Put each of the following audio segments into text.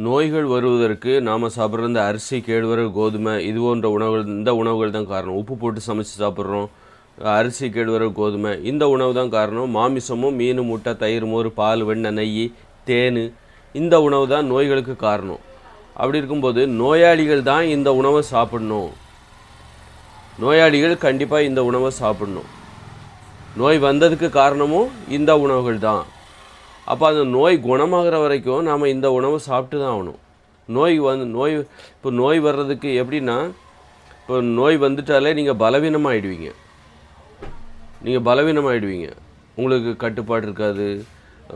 நோய்கள் வருவதற்கு நாம் சாப்பிட்ற இந்த அரிசி கேழ்வரகு கோதுமை இது போன்ற உணவுகள் இந்த உணவுகள் தான் காரணம். உப்பு போட்டு சமைச்சு சாப்பிட்றோம். அரிசி கேழ்வரகு கோதுமை இந்த உணவு தான் காரணம். மாமிசமும் மீன் முட்டை தயிர் மோர் பால் வெண்ணெய் நெய் தேன் இந்த உணவு தான் நோய்களுக்கு காரணம். அப்படி இருக்கும்போது நோயாளிகள் தான் இந்த உணவை சாப்பிடணும். நோயாளிகள் கண்டிப்பாக இந்த உணவை சாப்பிடணும். நோய் வந்ததுக்கு காரணமும் இந்த உணவுகள் தான். அப்போ அந்த நோய் குணமாகிற வரைக்கும் நாம் இந்த உணவை சாப்பிட்டு தான் ஆகணும். நோய் வந்து நோய் இப்போ நோய் வர்றதுக்கு எப்படின்னா இப்போ நோய் வந்துட்டாலே நீங்கள் பலவீனமாகிடுவீங்க நீங்கள் பலவீனமாகிடுவீங்க உங்களுக்கு கட்டுப்பாடு இருக்காது.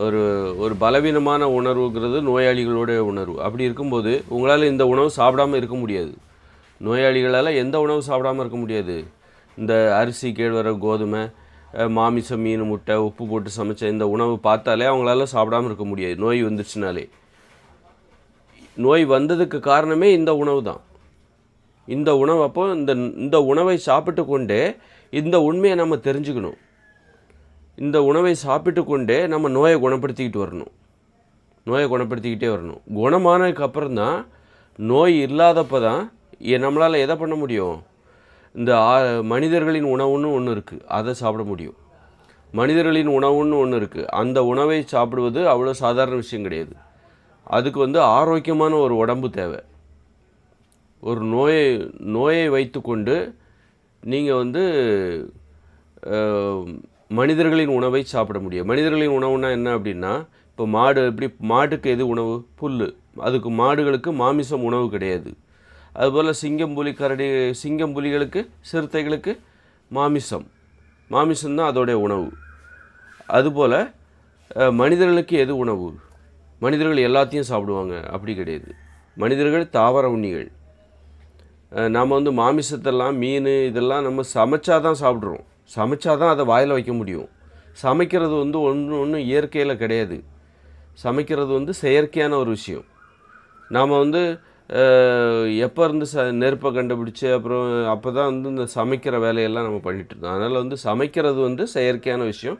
ஒரு ஒரு பலவீனமான உணர்வுங்கிறது நோயாளிகளுடைய உணர்வு. அப்படி இருக்கும்போது உங்களால் இந்த உணவு சாப்பிடாம இருக்க முடியாது. நோயாளிகளால் எந்த உணவு சாப்பிடாம இருக்க முடியாது. இந்த அரிசி கேழ்வரகு கோதுமை மாமிசம் மீன் முட்டை உப்பு போட்டு சமைச்ச இந்த உணவு பார்த்தாலே அவங்களால சாப்பிடாம இருக்க முடியாது. நோய் வந்துச்சுனாலே. நோய் வந்ததுக்கு காரணமே இந்த உணவு தான். இந்த உணவு அப்போ இந்த இந்த உணவை சாப்பிட்டு கொண்டே இந்த உண்மையை நம்ம தெரிஞ்சுக்கணும். இந்த உணவை சாப்பிட்டு கொண்டே நம்ம நோயை குணப்படுத்திக்கிட்டு வரணும். நோயை குணப்படுத்திக்கிட்டே வரணும். குணமானதுக்கப்புறம் தான் நோய் இல்லாதப்போ தான் நம்மளால் எதை பண்ண முடியும்? இந்த ஆ- மனிதர்களின் உணவுன்னு ஒன்று இருக்குது அதை சாப்பிட முடியும். மனிதர்களின் உணவுன்னு ஒன்று இருக்குது அந்த உணவை சாப்பிடுவது அவ்வளோ சாதாரண விஷயம் கிடையாது. அதுக்கு வந்து ஆரோக்கியமான ஒரு உடம்பு தேவை. ஒரு நோயை நோயை வைத்துக்கொண்டு நீங்கள் வந்து மனிதர்களின் உணவை சாப்பிட முடியும். மனிதர்களின் உணவுனா என்ன அப்படின்னா இப்போ மாடு எப்படி மாட்டுக்கு எது உணவு? புல் அதுக்கு மாடுகளுக்கு மாமிசம் உணவு கிடையாது. அதுபோல் சிங்கம் புலி கரடி சிங்கம் புலிகளுக்கு சிறுத்தைகளுக்கு மாமிசம். மாமிசம் தான் அதோடைய உணவு. அதுபோல் மனிதர்களுக்கு எது உணவு? மனிதர்கள் எல்லாத்தையும் சாப்பிடுவாங்க. அப்படி கிடையாது. மனிதர்கள் தாவர உண்ணிகள். நாம் வந்து மாமிசத்தெல்லாம் மீன் இதெல்லாம் நம்ம சமைச்சா தான் சாப்பிட்றோம். சமைச்சா தான் அதை வாயில் வைக்க முடியும். சமைக்கிறது வந்து ஒன்று ஒன்றும் இயற்கையில் கிடையாது. சமைக்கிறது வந்து செயற்கையான ஒரு விஷயம். நாம் வந்து எப்போ இருந்து ச நெருப்பை கண்டுபிடிச்சு அப்புறம் அப்போ தான் வந்து இந்த சமைக்கிற வேலையெல்லாம் நம்ம பண்ணிகிட்ருந்தோம் அதனால் வந்து சமைக்கிறது வந்து செயற்கையான விஷயம்.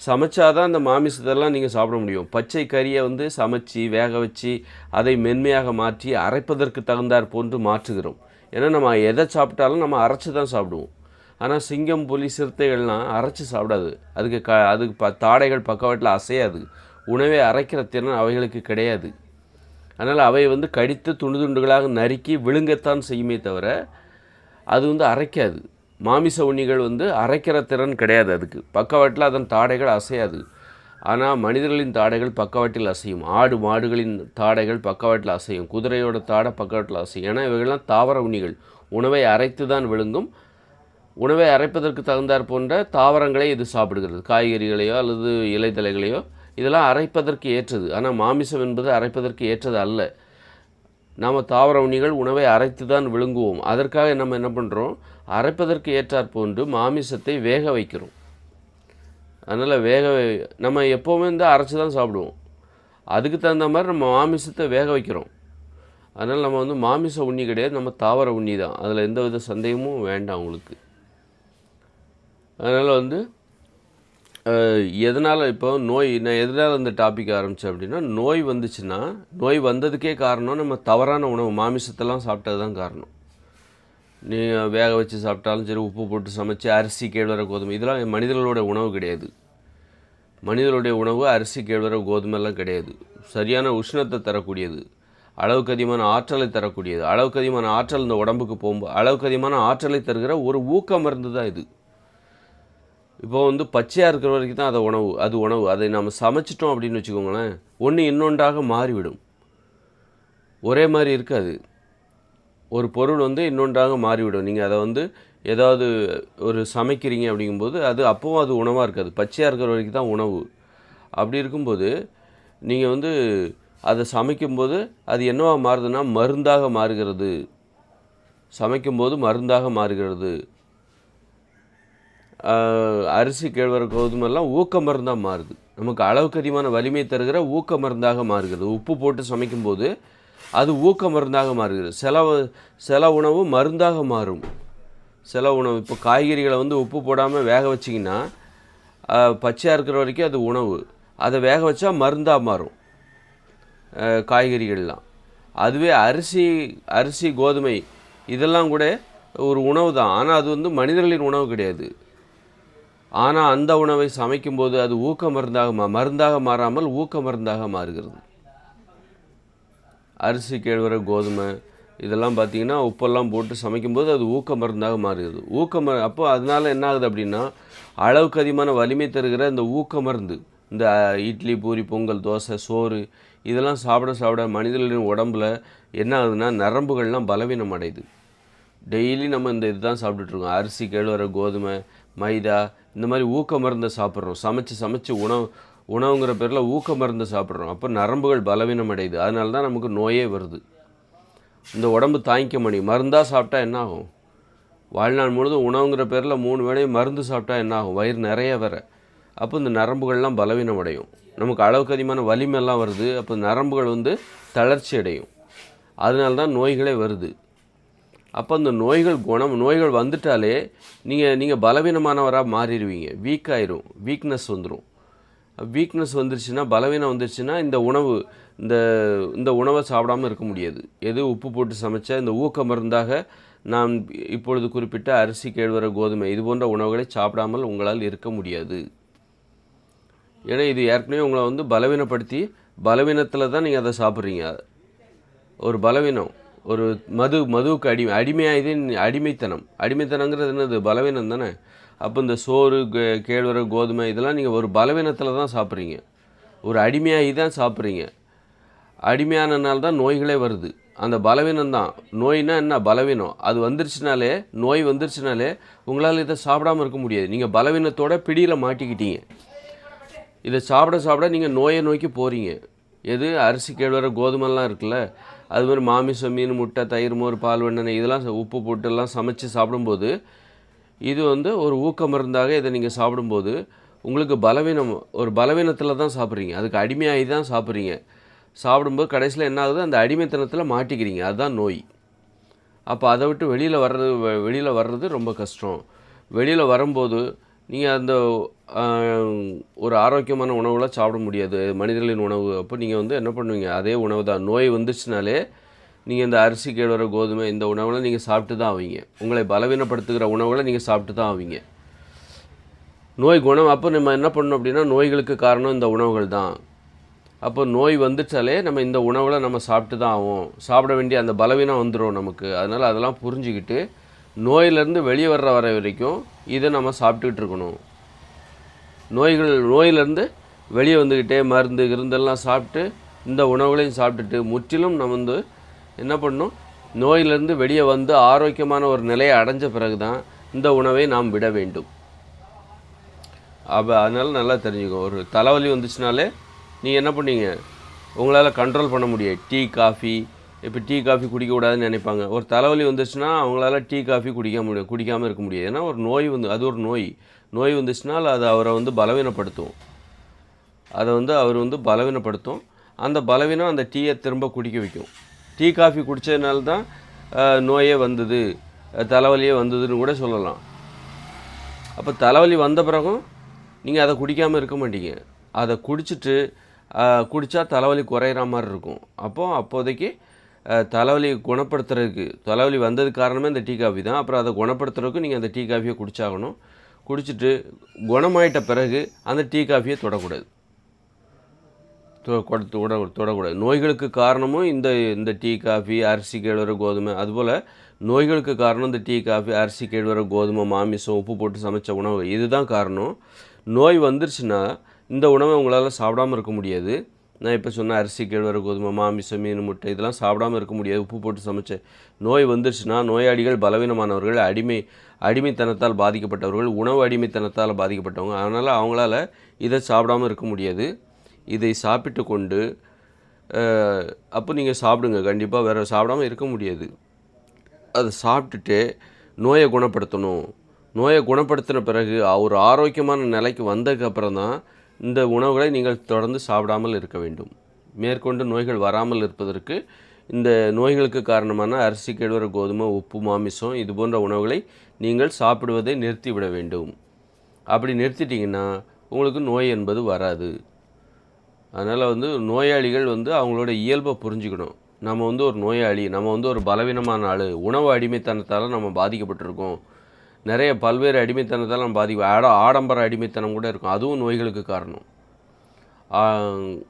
சமைச்சாதான் அந்த மாமிசத்தெல்லாம் நீங்கள் சாப்பிட முடியும். பச்சை கறியை வந்து சமைச்சு வேக வச்சு அதை மென்மையாக மாற்றி அரைப்பதற்கு தகுந்தாற் போன்று மாற்றுகிறோம். ஏன்னா நம்ம எதை சாப்பிட்டாலும் நம்ம அரைச்சி தான் சாப்பிடுவோம். ஆனால் சிங்கம் புலி சிறுத்தைகள்லாம் அரைச்சி சாப்பிடாது. அதுக்கு க அதுக்கு ப தாடைகள் பக்கவாட்டில் அசையாது. உணவை அரைக்கிற திறன் அவைகளுக்கு கிடையாது. அதனால் அவை வந்து கடித்து துண்டு துண்டுகளாக நறுக்கி விழுங்கத்தான் செய்யுமே தவிர அது வந்து அரைக்காது. மாமிச உண்ணிகள் வந்து அரைக்கிற திறன் கிடையாது அதுக்கு. பக்கவாட்டில் அதன் தாடைகள் அசையாது. ஆனால் மனிதர்களின் தாடைகள் பக்கவாட்டில் அசையும். ஆடு மாடுகளின் தாடைகள் பக்கவாட்டில் அசையும். குதிரையோட தாடை பக்கவாட்டில் அசையும். ஏன்னா இவைகள்லாம் தாவர உண்ணிகள். உணவை அரைத்து தான் விழுங்கும். உணவை அரைப்பதற்கு தகுந்தாற் போன்ற தாவரங்களை இது சாப்பிடுகிறது. காய்கறிகளையோ அல்லது இலைத்தலைகளையோ இதெல்லாம் அரைப்பதற்கு ஏற்றது. ஆனால் மாமிசம் என்பது அரைப்பதற்கு ஏற்றது அல்ல. நாம் தாவர உண்ணிகள் உணவை அரைத்து தான் விழுங்குவோம். அதற்காக நம்ம என்ன பண்ணுறோம் அரைப்பதற்கு ஏற்றாற் போன்று மாமிசத்தை வேக வைக்கிறோம். அதனால் வேக நம்ம எப்போவுமே வந்து அரைச்சி தான் சாப்பிடுவோம். அதுக்கு தகுந்த மாதிரி நம்ம மாமிசத்தை வேக வைக்கிறோம். அதனால் நம்ம வந்து மாமிச உண்ணி கிடையாது. நம்ம தாவர உண்ணி தான். அதில் எந்த வித சந்தேகமும் வேண்டாம் அவங்களுக்கு அதனால் வந்து எதனால் இப்போ நோய் நான் எதனால் இந்த டாபிக் ஆரம்பித்தேன் அப்படின்னா நோய் வந்துச்சுன்னா நோய் வந்ததுக்கே காரணம் நம்ம தவறான உணவு மாமிசத்தெல்லாம் சாப்பிட்டது தான் காரணம். நீ வேக வச்சு சாப்பிட்டாலும் சரி உப்பு போட்டு சமைச்சு அரிசி கேழ்வர கோதுமை இதெல்லாம் மனிதர்களோட உணவு கிடையாது. மனிதர்களுடைய உணவு அரிசி கேழ்வரகு கோதுமைலாம் கிடையாது. சரியான உஷ்ணத்தை தரக்கூடியது அளவுக்கு அதிகமான ஆற்றலை தரக்கூடியது அளவுக்கு அதிகமான ஆற்றல் இந்த உடம்புக்கு போகும்போது அளவுக்கு அதிகமான ஆற்றலை தருகிற ஒரு ஊக்க மருந்து தான் இது. இப்போ வந்து பச்சையாக இருக்கிற வரைக்கும் தான் அதை உணவு அது உணவு. அதை நம்ம சமைச்சிட்டோம் அப்படின்னு வச்சுக்கோங்களேன் ஒன்று இன்னொன்றாக மாறிவிடும். ஒரே மாதிரி இருக்காது. ஒரு பொருள் வந்து இன்னொன்றாக மாறிவிடும். நீங்கள் அதை வந்து ஏதாவது ஒரு சமைக்கிறீங்க அப்படிங்கும்போது அது அப்போவும் அது உணவாக இருக்காது. பச்சையாக இருக்கிற வரைக்கும் தான் உணவு. அப்படி இருக்கும்போது நீங்கள் வந்து அதை சமைக்கும்போது அது என்னவாக மாறுதுன்னா மருந்தாக மாறுகிறது. சமைக்கும்போது மருந்தாக மாறுகிறது. அரிசி கேழ்வரகு கோதுமெல்லாம் ஊக்க மருந்தாக மாறுது. நமக்கு அளவுக்கு அதிகமான வலிமை தருகிற ஊக்க மருந்தாக மாறுகிறது. உப்பு போட்டு சமைக்கும்போது அது ஊக்க மருந்தாக மாறுகிறது. சில சில உணவு மருந்தாக மாறும். சில உணவு இப்போ காய்கறிகளை வந்து உப்பு போடாமல் வேக வச்சிங்கன்னா பச்சையாக இருக்கிற வரைக்கும் அது உணவு. அதை வேக வச்சா மருந்தாக மாறும். காய்கறிகள்லாம். அதுவே அரிசி அரிசி கோதுமை இதெல்லாம் கூட ஒரு உணவு தான் ஆனால் அது வந்து மனிதர்களின் உணவு கிடையாது. ஆனால் அந்த உணவை சமைக்கும்போது அது ஊக்க மருந்தாக மா மருந்தாக மாறாமல் ஊக்க மருந்தாக மாறுகிறது. அரிசி கேழ்வரை கோதுமை இதெல்லாம் பார்த்திங்கன்னா உப்பெல்லாம் போட்டு சமைக்கும்போது அது ஊக்க மருந்தாக மாறுகிறது. ஊக்க மரு அப்போ அதனால என்ன ஆகுது அப்படின்னா அளவுக்கு அதிகமான வலிமை தருகிற இந்த ஊக்க மருந்து இந்த இட்லி பூரி பொங்கல் தோசை சோறு இதெல்லாம் சாப்பிட சாப்பிட மனிதர்களின் உடம்புல என்ன ஆகுதுன்னா நரம்புகள்லாம் பலவீனம் அடையுது டெய்லி நம்ம இந்த இதுதான் சாப்பிட்டுட்ருக்கோம் அரிசி கேழ்வரை கோதுமை மைதா இந்த மாதிரி ஊக்க மருந்தை சாப்பிட்றோம். சமைச்சு சமைச்சு உணவு உணவுங்கிற பேரில் ஊக்க மருந்து சாப்பிட்றோம். அப்போ நரம்புகள் பலவீனம் அடையுது அதனால தான் நமக்கு நோயே வருது. இந்த உடம்பு தாங்கிக்க முடியும். மருந்தாக சாப்பிட்டா என்ன ஆகும் வாழ்நாள் முழுதும் உணவுங்கிற பேரில் மூணு வேளையும் மருந்து சாப்பிட்டா என்ன ஆகும் வயிறு நிறைய வர அப்போ இந்த நரம்புகள்லாம் பலவீனம் அடையும் நமக்கு அளவுக்கு அதிகமான வலிமெல்லாம் வருது. அப்போ நரம்புகள் வந்து தளர்ச்சி அடையும். அதனால தான் நோய்களே வருது. அப்போ அந்த நோய்கள் குணம் நோய்கள் வந்துட்டாலே நீங்கள் நீங்கள் பலவீனமானவராக மாறிடுவீங்க. வீக் ஆயிரும். வீக்னஸ் வந்துடும் வீக்னஸ் வந்துருச்சுன்னா பலவீனம் வந்துருச்சுன்னா இந்த உணவு இந்த இந்த உணவை சாப்பிடாமல் இருக்க முடியாது. எது உப்பு போட்டு சமைச்ச இந்த ஊக்க மருந்தாக நான் இப்பொழுது குறிப்பிட்ட அரிசி கேழ்வரை கோதுமை இது போன்ற உணவுகளை சாப்பிடாமல் உங்களால் இருக்க முடியாது. ஏன்னா இது ஏற்கனவே உங்களை வந்து பலவீனப்படுத்தி பலவீனத்தில் தான் நீங்கள் அதை சாப்பிட்றீங்க. ஒரு பலவீனம். ஒரு மது மதுவுக்கு அடிமை அடிமையாயுது அடிமைத்தனம். அடிமைத்தனங்கிறது என்னது? பலவீனம் தானே? அப்போ இந்த சோறு கே- கேழ்வரை கோதுமை இதெல்லாம் நீங்கள் ஒரு பலவீனத்தில் தான் சாப்பிட்றீங்க. ஒரு அடிமையாகி தான் சாப்பிட்றீங்க. அடிமையானனால தான் நோய்களே வருது. அந்த பலவீனம் தான். நோய்னா என்ன? பலவீனம். அது வந்துருச்சுனாலே நோய் வந்துருச்சுனாலே உங்களால் இதை சாப்பிடாம இருக்க முடியாது. நீங்கள் பலவீனத்தோட பிடியில் மாட்டிக்கிட்டீங்க. இதை சாப்பிட சாப்பிட நீங்கள் நோயை நோக்கி போகிறீங்க எது? அரிசி கேழ்வரை கோதுமைலாம் இருக்குல்ல? அது மாதிரி மாமிசம் மீன் முட்டை தயிர் மோர் பால் வெண்ணெய் இதெல்லாம் ச- உப்பு போட்டுலாம் சமைச்சு சாப்பிடும்போது இது வந்து ஒரு ஊக்க மருந்தாக இதை நீங்கள் சாப்பிடும்போது உங்களுக்கு பலவீனம் ஒரு பலவீனத்தில் தான் சாப்பிட்றீங்க. அதுக்கு அடிமையாகி தான் சாப்பிட்றீங்க. சாப்பிடும்போது கடைசியில் என்ன ஆகுது? அந்த அடிமைத்தனத்தில் மாட்டிக்கிறீங்க. அதுதான் நோய். அப்போ அதை விட்டு வெளியில் வர்றது வெளியில் வர்றது ரொம்ப கஷ்டம். வெளியில் வரும்போது நீங்கள் அந்த ஒரு ஆரோக்கியமான உணவுகளை சாப்பிட முடியாது மனிதர்களின் உணவு. அப்போ நீங்கள் வந்து என்ன பண்ணுவீங்க? அதே உணவு தான். நோய் வந்துச்சுனாலே நீங்கள் இந்த அரிசி கேழ்வர கோதுமை இந்த உணவுகளை நீங்கள் சாப்பிட்டு தான் ஆவீங்க. உங்களை பலவீனப்படுத்துகிற உணவுகளை நீங்கள் சாப்பிட்டு தான் ஆவீங்க. நோய் குணம் அப்போ நம்ம என்ன பண்ணணும் அப்படின்னா நோய்களுக்கு காரணம் இந்த உணவுகள் தான். அப்போ நோய் வந்துச்சாலே நம்ம இந்த உணவுகளை நம்ம சாப்பிட்டு தான் ஆகும் சாப்பிட வேண்டிய அந்த பலவீனம் வந்துடும் நமக்கு. அதனால் அதெல்லாம் புரிஞ்சுக்கிட்டு நோயிலேருந்து வெளியே வர்ற வர வரைக்கும் இதை நம்ம சாப்பிட்டுக்கிட்டு இருக்கணும். நோய்கள் நோயிலேருந்து வெளியே வந்துக்கிட்டே மருந்து இருந்தெல்லாம் சாப்பிட்டு இந்த உணவுகளையும் சாப்பிட்டுட்டு முற்றிலும் நம்ம வந்து என்ன பண்ணணும்? நோயிலிருந்து வெளியே வந்து ஆரோக்கியமான ஒரு நிலையை அடைஞ்ச பிறகு தான் இந்த உணவை நாம் விட வேண்டும். அப்போ அதனால் நல்லா தெரிஞ்சுக்கோ ஒரு தலைவலி வந்துச்சுனாலே நீங்கள் என்ன பண்ணீங்க? உங்களால் கண்ட்ரோல் பண்ண முடியாது. டீ காஃபி இப்போ டீ காஃபி குடிக்கக்கூடாதுன்னு நினைப்பாங்க. ஒரு தலைவலி வந்துச்சுன்னா அவங்களால டீ காஃபி குடிக்க முடியும் குடிக்காமல் இருக்க முடியாது. ஏன்னா ஒரு நோய் வந்து அது ஒரு நோய். நோய் வந்துச்சுன்னா அது அவரை வந்து பலவீனப்படுத்தும். அதை வந்து அவர் வந்து பலவீனப்படுத்தும். அந்த பலவீனம் அந்த டீயை திரும்ப குடிக்க வைக்கும். டீ காஃபி குடித்ததுனால தான் நோயே வந்தது. தலைவலியே வந்ததுன்னு கூட சொல்லலாம். அப்போ தலைவலி வந்த பிறகும் நீங்கள் அதை குடிக்காமல் இருக்க மாட்டீங்க. அதை குடிச்சிட்டு குடித்தா தலைவலி குறையிற மாதிரி இருக்கும். அப்போது அப்போதைக்கு தலைவலி குணப்படுத்துறதுக்கு தலைவலி வந்ததுக்கு காரணமே இந்த டீ காஃபி தான். அப்புறம் அதை குணப்படுத்துறதுக்கு நீங்கள் அந்த டீ காஃபியை குடிச்சாகணும். குடிச்சிட்டு குணமாயிட்ட பிறகு அந்த டீ காஃபியை தொடக்கூடாது. தொ- தொட தொடக்கூடாது. நோய்களுக்கு காரணமும் இந்த இந்த டீ காஃபி அரிசி கேழ்வரை கோதுமை. அதுபோல் நோய்களுக்கு காரணம் இந்த டீ காஃபி அரிசி கேழ்வரை கோதுமை மாமிசம் உப்பு போட்டு சமைச்ச உணவு இதுதான் காரணம். நோய் வந்துருச்சுன்னா இந்த உணவை உங்களால் சாப்பிடாம இருக்க முடியாது. நான் இப்போ சொன்ன அரிசி கேழ்வரை கோதுமை மாமிசம் மீன் முட்டை இதெல்லாம் சாப்பிடாம இருக்க முடியாது. உப்பு போட்டு சமைச்சேன் நோய் வந்துருச்சுன்னா நோயாளிகள் பலவீனமானவர்கள் அடிமை அடிமைத்தனத்தால் பாதிக்கப்பட்டவர்கள் உணவு அடிமைத்தனத்தால் பாதிக்கப்பட்டவங்க. அதனால் அவங்களால இதை சாப்பிடாம இருக்க முடியாது. இதை சாப்பிட்டு கொண்டு அப்போ நீங்கள் சாப்பிடுங்க. கண்டிப்பாக வேறு சாப்பிடாம இருக்க முடியாது. அதை சாப்பிட்டுட்டு நோயை குணப்படுத்தணும். நோயை குணப்படுத்தின பிறகு ஒரு ஆரோக்கியமான நிலைக்கு வந்ததுக்கப்புறம் தான் இந்த உணவுகளை நீங்கள் தொடர்ந்து சாப்பிடாமல் இருக்க வேண்டும். மேற்கொண்டு நோய்கள் வராமல் இருப்பதற்கு இந்த நோய்களுக்கு காரணமான அரிசி கேழ்வர கோதுமை உப்பு மாமிசம் இது போன்ற உணவுகளை நீங்கள் சாப்பிடுவதை நிறுத்திவிட வேண்டும். அப்படி நிறுத்திட்டிங்கன்னா உங்களுக்கு நோய் என்பது வராது. அதனால் வந்து நோயாளிகள் வந்து அவங்களோட இயல்பை புரிஞ்சுக்கணும். நம்ம வந்து ஒரு நோயாளி நம்ம வந்து ஒரு பலவீனமான ஆள் உணவு அடிமைத்தனத்தால் நம்ம பாதிக்கப்பட்டிருக்கோம். நிறைய பல்வேறு அடிமைத்தனத்தால் நம்ம பாதிக்க ஆட ஆடம்பர அடிமைத்தனம் கூட இருக்கும். அதுவும் நோய்களுக்கு காரணம்.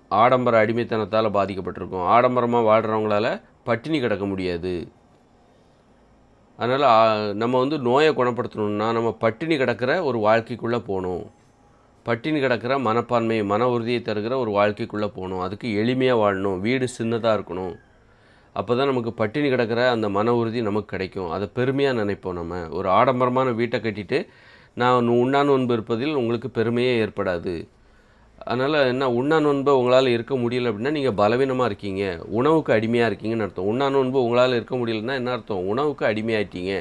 ஆடம்பர அடிமைத்தனத்தால் பாதிக்கப்பட்டிருக்கும். ஆடம்பரமாக வாழ்கிறவங்களால பட்டினி கிடக்க முடியாது. அதனால் நம்ம வந்து நோயை குணப்படுத்தணும்னா நம்ம பட்டினி கிடக்கிற ஒரு வாழ்க்கைக்குள்ளே போகணும். பட்டினி கிடக்கிற மனப்பான்மை மன உறுதியை தருகிற ஒரு வாழ்க்கைக்குள்ளே போகணும். அதுக்கு எளிமையாக வாழணும். வீடு சின்னதாக இருக்கணும். அப்போ தான் நமக்கு பட்டினி கிடக்கிற அந்த மன உறுதி நமக்கு கிடைக்கும். அதை பெருமையாக நினைப்போம் நம்ம. ஒரு ஆடம்பரமான வீட்டை கட்டிட்டு நான் உண்ணா நோன்பு இருப்பதில் உங்களுக்கு பெருமையே ஏற்படாது. அதனால் என்ன உண்ணா நோன்பு உங்களால் இருக்க முடியல அப்படின்னா நீங்கள் பலவீனமாக இருக்கீங்க. உணவுக்கு அடிமையாக இருக்கீங்கன்னு அர்த்தம். உண்ணா நோன்பு உங்களால் இருக்க முடியலன்னா என்ன அர்த்தம்? உணவுக்கு அடிமையாயிட்டீங்க.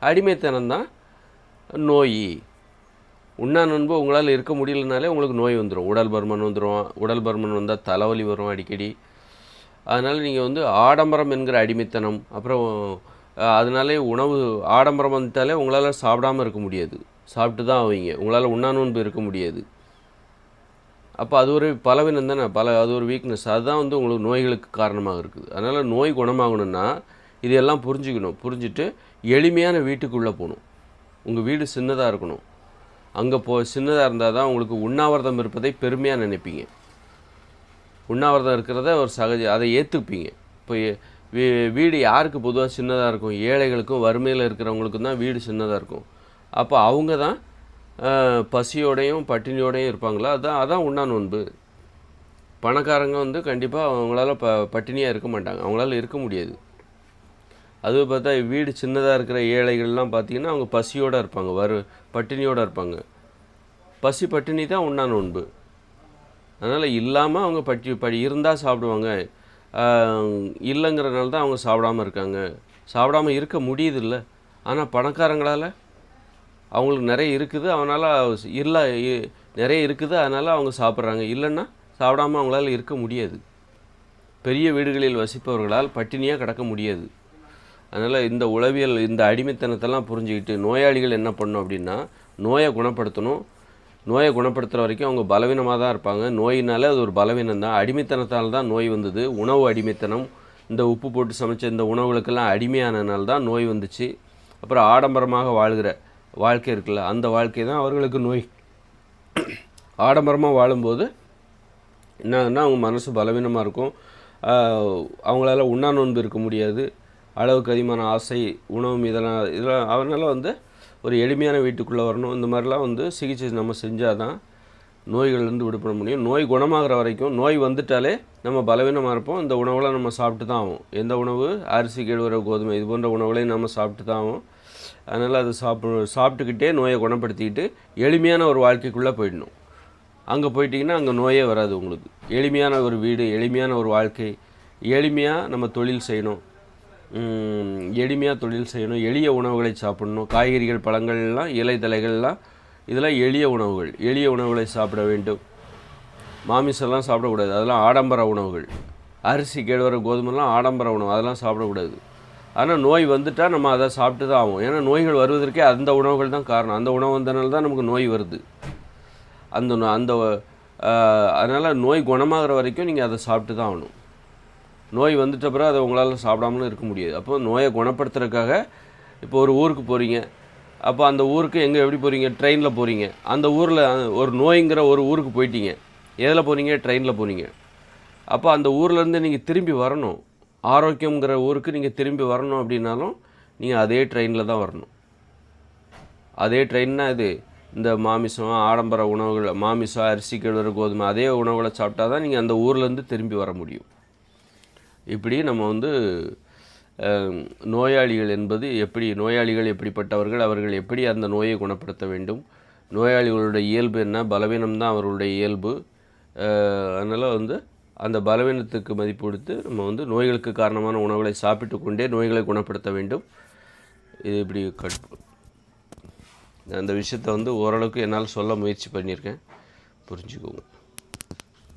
அடிமைத்தனம் தான் நோய். உண்ணா நோன்பு உங்களால் இருக்க முடியலனாலே உங்களுக்கு நோய் வந்துடும் உடல் பருமன் வந்துடும் உடல் பருமன் வந்தால் தலைவலி வரும் அடிக்கடி. அதனால் நீங்கள் வந்து ஆடம்பரம் என்கிற அடிமைத்தனம் அப்புறம் அதனாலே உணவு ஆடம்பரம் வந்துட்டாலே உங்களால் சாப்பிடாம இருக்க முடியாது. சாப்பிட்டு தான் ஆவீங்க. உங்களால் உண்ணா நோன்பு இருக்க முடியாது. அப்போ அது ஒரு பலவீனம் தானே? பல அது ஒரு வீக்னஸ் அதுதான் வந்து உங்களுக்கு நோய்களுக்கு காரணமாக இருக்குது. அதனால் நோய் குணமாகணும்னா இதையெல்லாம் புரிஞ்சுக்கணும். புரிஞ்சுட்டு எளிமையான வீட்டுக்குள்ளே போகணும். உங்கள் வீடு சின்னதாக இருக்கணும். அங்கே போ சின்னதாக இருந்தால் தான் உங்களுக்கு உண்ணாவிரதம் இருப்பதை பெருமையாக நினைப்பீங்க. உண்ணாவிரதம் இருக்கிறத ஒரு சகஜ அதை ஏற்றுப்பீங்க இப்போ வீ- வீடு யாருக்கு பொதுவாக சின்னதாக இருக்கும்? ஏழைகளுக்கும் வறுமையில் இருக்கிறவங்களுக்கும் தான் வீடு சின்னதாக இருக்கும். அப்போ அவங்க தான் பசியோடையும் பட்டினியோடையும் இருப்பாங்களா? அதான் அதான் உண்ணா நோன்பு. பணக்காரங்க வந்து கண்டிப்பாக அவங்களால ப பட்டினியாக இருக்க மாட்டாங்க. அவங்களால இருக்க முடியாது. அதுவும் பார்த்தா வீடு சின்னதாக இருக்கிற ஏழைகள்லாம் பார்த்திங்கன்னா அவங்க பசியோடு இருப்பாங்க. வறு பட்டினியோடு இருப்பாங்க. பசி பட்டினி தான் உண்ணா நோன்பு. அதனால் இல்லாமல் அவங்க பட்டி படி இருந்தால் சாப்பிடுவாங்க. இல்லைங்கிறனால தான் அவங்க சாப்பிடாம இருக்காங்க. சாப்பிடாம இருக்க முடியுதில்ல. ஆனால் பணக்காரங்களால் அவங்களுக்கு நிறைய இருக்குது. அவனால் இல்லை நிறைய இருக்குது. அதனால் அவங்க சாப்பிட்றாங்க. இல்லைன்னா சாப்பிடாம அவங்களால இருக்க முடியாது. பெரிய வீடுகளில் வசிப்பவர்களால் பட்டினியாக கிடக்க முடியாது. அதனால் இந்த உளவியல் இந்த அடிமைத்தனத்தெல்லாம் புரிஞ்சுக்கிட்டு நோயாளிகள் என்ன பண்ணணும் அப்படின்னா நோயை குணப்படுத்தணும். நோயை குணப்படுத்துகிற வரைக்கும் அவங்க பலவீனமாக தான் இருப்பாங்க. நோயினாலே அது ஒரு பலவீனம் தான். அடிமைத்தனத்தால் தான் நோய் வந்தது. உணவு அடிமைத்தனம் இந்த உப்பு போட்டு சமைச்ச இந்த உணவுகளுக்கெல்லாம் அடிமையானனால தான் நோய் வந்துச்சு. அப்புறம் ஆடம்பரமாக வாழ்கிற வாழ்க்கை இருக்குல்ல அந்த வாழ்க்கை தான் அவர்களுக்கு நோய். ஆடம்பரமாக வாழும்போது என்னன்னா அவங்க மனசு பலவீனமாக இருக்கும். அவங்களால உண்ணா நோன்பு இருக்க முடியாது. அளவுக்கு அதிகமான ஆசை உணவு மீதெல்லாம் இதெல்லாம் அவனால் வந்து ஒரு எளிமையான வீட்டுக்குள்ளே வரணும். இந்த மாதிரிலாம் வந்து சிகிச்சை நம்ம செஞ்சால் தான் நோய்கள்லேருந்து விடுபட முடியும். நோய் குணமாகிற வரைக்கும் நோய் வந்துட்டாலே நம்ம பலவீனமாக இருப்போம். இந்த உணவெல்லாம் நம்ம சாப்பிட்டு தான் ஆகும் எந்த உணவு? அரிசி கேழ்வரகு கோதுமை இது போன்ற உணவுகளையும் நம்ம சாப்பிட்டு தான் ஆகும் அதனால் அதை சாப்பிடு சாப்பிட்டுக்கிட்டே நோயை குணப்படுத்திக்கிட்டு எளிமையான ஒரு வாழ்க்கைக்குள்ளே போயிடணும். அங்கே போயிட்டிங்கன்னா அங்கே நோயே வராது உங்களுக்கு. எளிமையான ஒரு வீடு எளிமையான ஒரு வாழ்க்கை எளிமையாக நம்ம தொழில் செய்யணும். எளிமையாக தொழில் செய்யணும் எளிய உணவுகளை சாப்பிடணும் காய்கறிகள் பழங்கள்லாம் இலை தழைகள்லாம் இதெல்லாம் எளிய உணவுகள் எளிய உணவுகளை சாப்பிட வேண்டும். மாமிசம்லாம் சாப்பிடக்கூடாது அதெல்லாம் ஆடம்பர உணவுகள். அரிசி கேழ்வர கோதுமைலாம் ஆடம்பர உணவு அதெல்லாம் சாப்பிடக்கூடாது. ஆனால் நோய் வந்துட்டால் நம்ம அதை சாப்பிட்டு தான் ஆகும் ஏன்னா நோய்கள் வருவதற்கே அந்த உணவுகள் தான் காரணம். அந்த உணவு வந்தனால தான் நமக்கு நோய் வருது. அந்த அந்த அதனால் நோய் குணமாகிற வரைக்கும் நீங்கள் அதை சாப்பிட்டு தான் ஆகணும். நோய் வந்துட்ட பிறகு அதை உங்களால் சாப்பிடாமலும் இருக்க முடியாது. அப்போ நோயை குணப்படுத்துறதுக்காக இப்போ ஒரு ஊருக்கு போகிறீங்க அப்போ அந்த ஊருக்கு எங்கே எப்படி போகிறீங்க ட்ரெயினில் போகிறீங்க அந்த ஊரில் ஒரு நோய்ங்கிற ஒரு ஊருக்கு போயிட்டீங்க. எதில் போகிறீங்க ட்ரெயினில் போகிறீங்க அப்போ அந்த ஊர்லேருந்து நீங்கள் திரும்பி வரணும். ஆரோக்கியங்கிற ஊருக்கு நீங்கள் திரும்பி வரணும் அப்படின்னாலும் நீங்கள் அதே ட்ரெயினில் தான் வரணும். அதே ட்ரெயின்னா இது இந்த மாமிசம் ஆடம்பர உணவுகள் மாமிசம் அரிசி கிழறு கோதுமை அதே உணவுகளை சாப்பிட்டா தான் நீங்கள் அந்த ஊர்லேருந்து திரும்பி வர முடியும். இப்படி நம்ம வந்து நோயாளிகள் என்பது எப்படி நோயாளிகள் எப்படிப்பட்டவர்கள் அவர்கள் எப்படி அந்த நோயை குணப்படுத்த வேண்டும்? நோயாளிகளுடைய இயல்பு என்ன? பலவீனம் தான் அவர்களுடைய இயல்பு. அதனால் வந்து அந்த பலவீனத்துக்கு மதிப்பு கொடுத்து நம்ம வந்து நோய்களுக்கு காரணமான உணவுகளை சாப்பிட்டு கொண்டே நோய்களை குணப்படுத்த வேண்டும். இது இப்படி கட் அந்த விஷயத்தை வந்து ஓரளவுக்கு என்னால் சொல்ல முயற்சி பண்ணியிருக்கேன். புரிஞ்சுக்கோங்க.